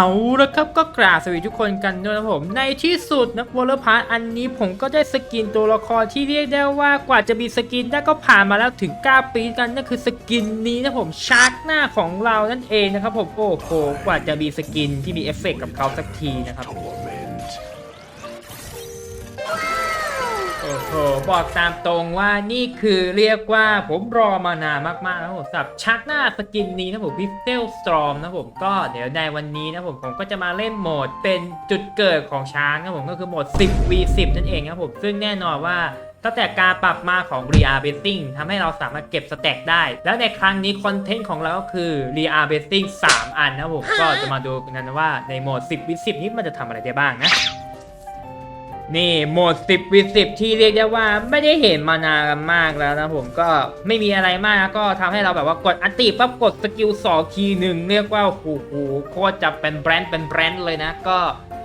เอาละครับก็กราบสวัสดีทุกคนกันด้วยนะผม ในที่สุดนะวอลพาร์อันนี้ผมก็ได้สกินตัวละครที่เรียกได้ว่ากว่าจะมีสกินได้ก็ผ่านมาแล้วถึง 9 ปีกันนั่นคือสกินนี้นะผมชาร์กหน้าของเรานั่นเองนะครับผมโอ้โหกว่าจะมีสกินที่มีเอฟเฟกต์กับเขาสักทีนะครับ โหบอกตามตรงว่านี่คือเรียกว่าผมรอมานานมากๆนะผมสำหรับชักหน้าสกินนี้นะผมพิเซลสตรอมนะผมก็เดี๋ยวในวันนี้นะผมผมก็จะมาเล่นโหมดเป็นจุดเกิดของช้างนะผมก็คือโหมด 10 v 10 นั่นเองครับผมซึ่งแน่นอนว่าตั้งแต่การปรับมาของ r e a r b a s i n g ทำให้เราสามารถเก็บสแต็กได้ แล้วในครั้งนี้คอนเทนต์ของเราก็คือ r e a r b a s i n g 3 อันนะผมก็จะมาดูกันว่าในโหมด 10 v 10 นี้มันจะทำอะไรได้บ้างนะ นี่โหมด 10วิ10 ที่เรียกได้ว่าไม่ได้เห็นมานานกันมากแล้วนะผมก็ไม่มีอะไรมากนะก็ทำให้เราแบบว่ากดอันติปั๊บกดสกิล2คีหนึ่งเรียกว่าโอ้โหโคตรจะเป็นแบรนด์เป็นแบรนด์เลยนะ ก็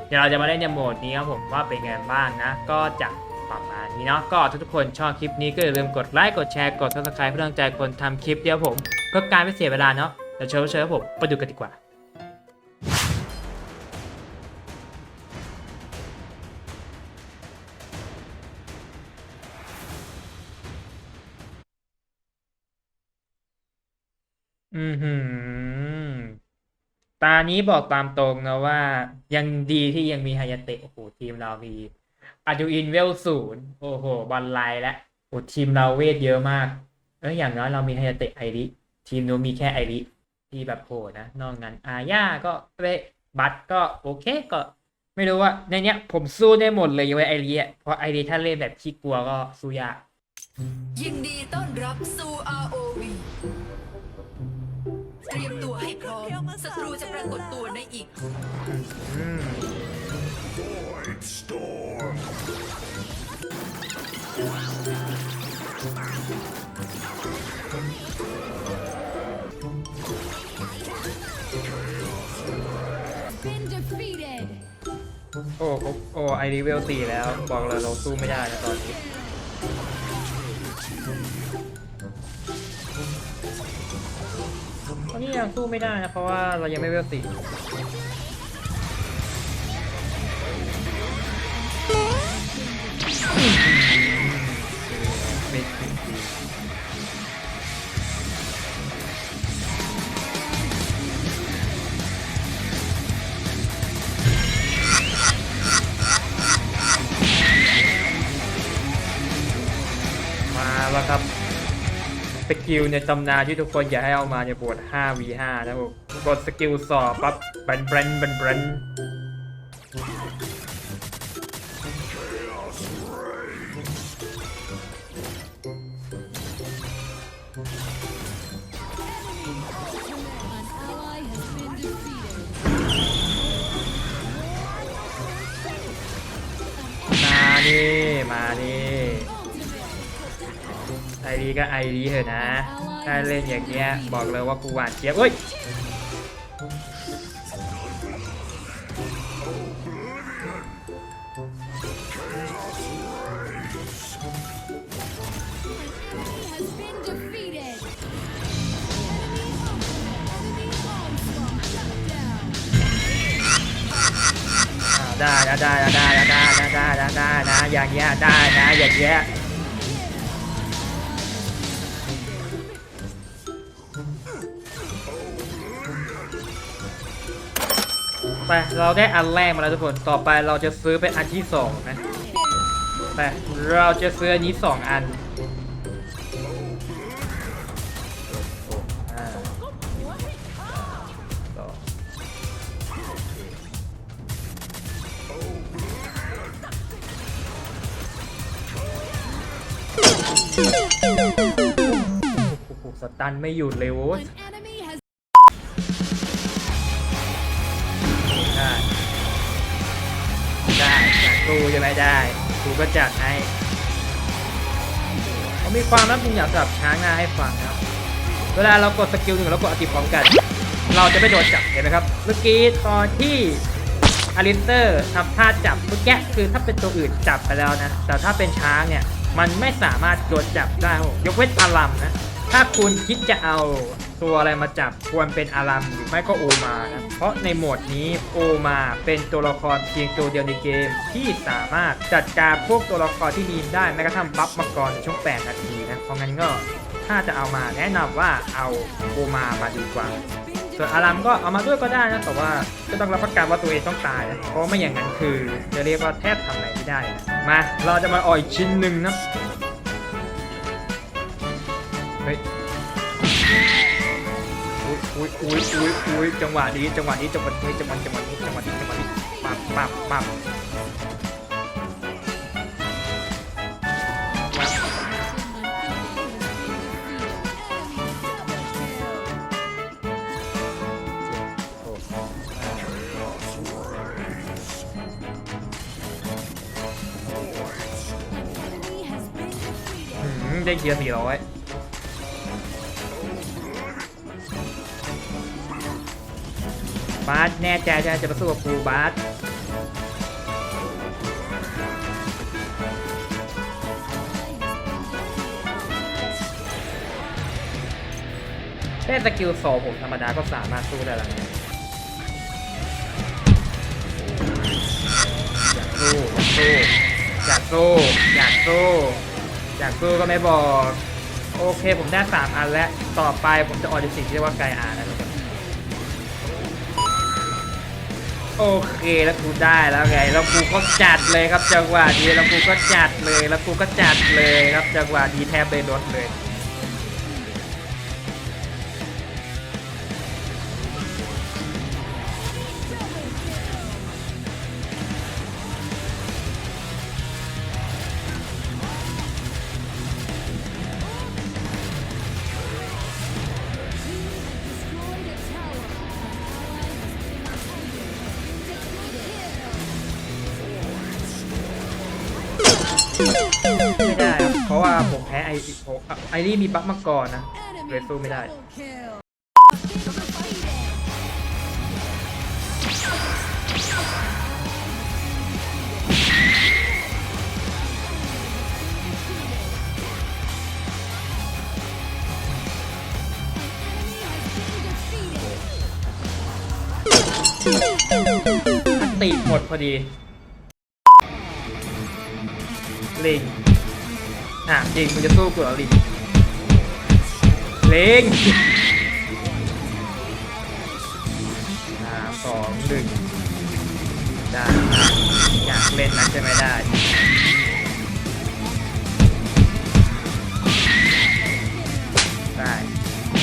เดี๋ยวเราจะมาเล่นในโหมดนี้ครับผมว่าเป็นไงบ้างนะ ก็จะประมาณนี้เนาะก็ทุกคนชอบคลิปนี้ก็อย่าลืมกดไลค์กดแชร์กด subscribe เพื่อเป็นกำลังใจคนทำคลิปเดียวผมก็การไม่เสียเวลาเนาะเดี๋ยวเชิญเชิญผมไปดูกันดีกว่า อือหือ ตานี้บอกตามตรงนะว่า ยังดีที่ยังมีฮายาเตะโอ้โหทีมเรามีอาดูอินเวลศูนย์โอ้โห บอลไลและโอ้ทีมเราเวทเยอะมาก เอ้ยอย่างน้อยเรามีฮายาเตะไอริทีมนู้นมีแค่ไอริที่แบบโหนะนอกนั้นอาญาก็เวบัตก็โอเคก็ไม่รู้ว่าในเนี้ย ผมสู้ได้หมดเลยยกเว้นไอริอะเพราะไอริถ้าเล่นแบบขี้กลัวก็สู้ยากยินดีต้อนรับสู่ ROV ตรียมตัวให้พร้อมศัตรูจะปรากฏตัวในอีกอืม been defeated. โอ้โหโอ้ไอรีเวลสี่แล้ว บอกเลยเราสู้ไม่ได้นะตอนนี้ ยังสู้ไม่ได้นะเพราะว่าเรายังไม่เวลสี่ กิลในตำนานที่ทุกคนอยากให้เอามาในบท 5v5 นะผมกดสกิลสอบปั๊บบันบันบันบันมานี่มานี่ Ultimate. ไอรีก็ไอรีเถอะนะ ถ้าเล่นอย่างเงี้ยบอกเลยว่ากูหวานเจี๊ยบเอ้ย Has been defeated. Enemy enemy onslaught shut down. อ่าได้นะได้นะได้นะได้นะได้นะได้นะอย่างเงี้ยได้นะอย่างเงี้ย ไปเราได้อันแรกมาแล้วทุกคน ต่อไปเราจะซื้อเป็นอันที่สองนะไปเราจะซื้ออันนี้สองอันโอ้โหสตันไม่หยุดเลยโว้ย กตูใช่ไหมได้ตูก็จัดให้เขามีความรับปรุงอย่างสำหรับช้างหน้าให้ฟังครับ เวลาเรากดสกิลหนึ่งแล้วกดอติพร้อมกัน เราจะไม่โดนจับเห็นไหมครับ เมื่อกี้ตอนที่อาริสเตอร์ทำท่าจับเมื่อกี้คือถ้าเป็นตัวอื่นจับไปแล้วนะ แต่ถ้าเป็นช้างเนี่ย มันไม่สามารถโดนจับได้ยกเว้นอารัมนะ ถ้าคุณคิดจะเอาตัวอะไรมาจับควรเป็นอารัมหรือไม่ก็โอมานะเพราะในโหมดนี้โอมาเป็นตัวละครเพียงตัวเดียวในเกมที่สามารถจัดการพวกตัวละครที่มีได้แม้กระทั่งบัฟมังกรในช่วง 8 นาทีนะเพราะงั้นก็ถ้าจะเอามาแนะนำว่าเอาโอมามาดีกว่า ส่วนอารัมก็เอามาด้วยก็ได้นะแต่ว่าก็ต้องรับประกันว่าตัวเองต้องตายนะเพราะไม่อย่างนั้นคือจะเรียกว่าแทบทำอะไรไม่ได้นะมาเราจะมาอ่อยชิ้นหนึ่งนะ อุ้ยอุ้ยอุ้ยอุ้ยอุ้ยจังหวะนี้จังหวะนี้จังหวะนี้จังหวะจังหวะนี้จังหวะนี้จังหวะนี้ปับปับปับปับโอ้ Enemy has been defeated. หืมได้เกียร์สี่ร้อย บาสแน่ใจจะจะมาสู้กับกูบาสแค่สกิลโซผมธรรมดาก็สามารถสู้ได้แล้วนะอยากสู้ อยากสู้ อยากสู้ อยากสู้ก็ไม่บอก โอเคผมได้สามอันแล้ว ต่อไปผมจะออดิสิ่งที่เรียกว่าไกอาร์นะ โอเคแล้วกูได้แล้วไงแล้วกูก็จัดเลยครับจังหวะนี้แล้วกูก็จัดเลยแล้วกูก็จัดเลยครับจังหวะนี้แทบเลยลดเลย ไม่ได้ครับเพราะว่าผมแพ้ไอผมไอรี่มีบัฟมาก่อนนะเลยสู้ไม่ได้ double kill. Been defeated. อันติหมดพอดี ลิงอะลิงมึงจะสู้กูเหรอลิงลิงสาสองหนึ่งได้อยากเล่นนะใช่ไหมได้ได้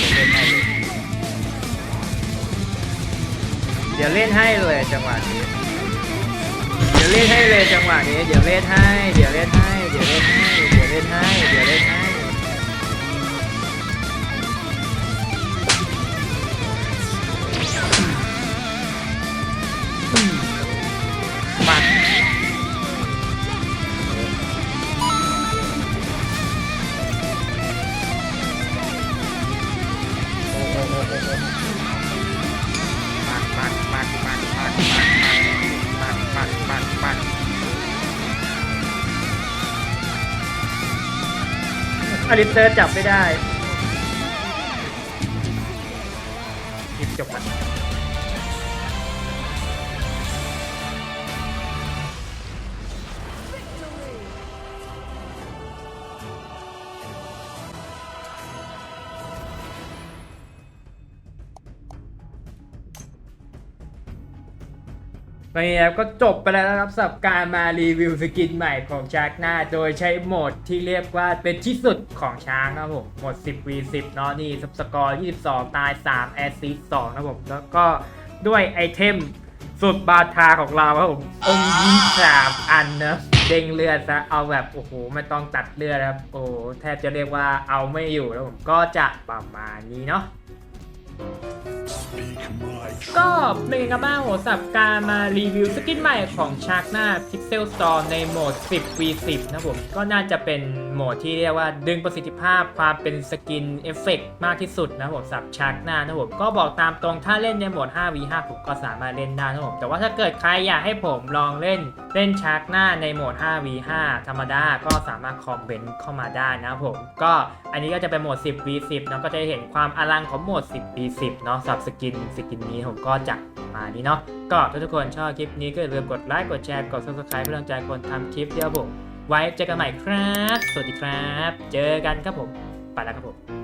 เดี๋ยวเล่นให้เลยเดี๋ยวเล่นให้เลยจังหวะนี้ ดี๋ยวเล่นให้เลยจังหวะนี้ เดี๋ยวเล่นให้ เดี๋ยวเล่นให้ เดี๋ยวเล่นให้ เดี๋ยวเล่นให้ เดี๋ยวเล่นให้ม อลิสเตอร์จับไม่ได้คลิปจบแล้ วไปแล้วก็จบไปแล้วนะครับสำหรับการมารีวิวสกินใหม่ของชาร์กหน้า โดยใช้โหมดที่เรียกว่าเป็นที่สุดของช้างนะครับผมโหมด 10 v 10เนาะนี่สกอร์ 22 ตาย 3 แอสซิส2นะครับผม แล้วก็ด้วยไอเทมสุดบาทาของเราครับผมองค์ยิงสามอันนะเด้งเลือดซะเอาแบบโอ้โหไม่ต้องตัดเลือดนะครับ โอ้แทบจะเรียกว่าเอาไม่อยู่แล้วผมก็จะประมาณนี้เนาะ ก็เป็นไงกันบ้างโหสับการมารีวิวสกินใหม่ของชาร์กหน้า Pixel Store ในโหมด 10 v 10นะผม ก็น่าจะเป็นโหมดที่เรียกว่าดึงประสิทธิภาพความเป็นสกินเอฟเฟกมากที่สุดนะผมสับชาร์กหน้านะผม ก็บอกตามตรงถ้าเล่นในโหมด 5 v 5ผมก็สามารถเล่นได้นะผม แต่ว่าถ้าเกิดใครอยากให้ผมลองเล่นเล่นชาร์กหน้าในโหมด 5v5 ธรรมดาก็สามารถคอมเมนต์เข้ามาได้นะผม ก็อันนี้ก็จะเป็นโหมด 10v10 เนาะก็จะเห็นความอลังของโหมด 10v10 เนาะสำหรับสกินสกินนี้ผมก็จะมานี้เนาะก็ถ้าทุกคนชอบคลิปนี้ก็อย่าลืมกดไลค์กดแชร์กด subscribe เพื่อเป็นกำลังใจคนทำคลิปเดียวผมไว้เจอกันใหม่ครับ สวัสดีครับ เจอกันครับผม ไปแล้วครับผม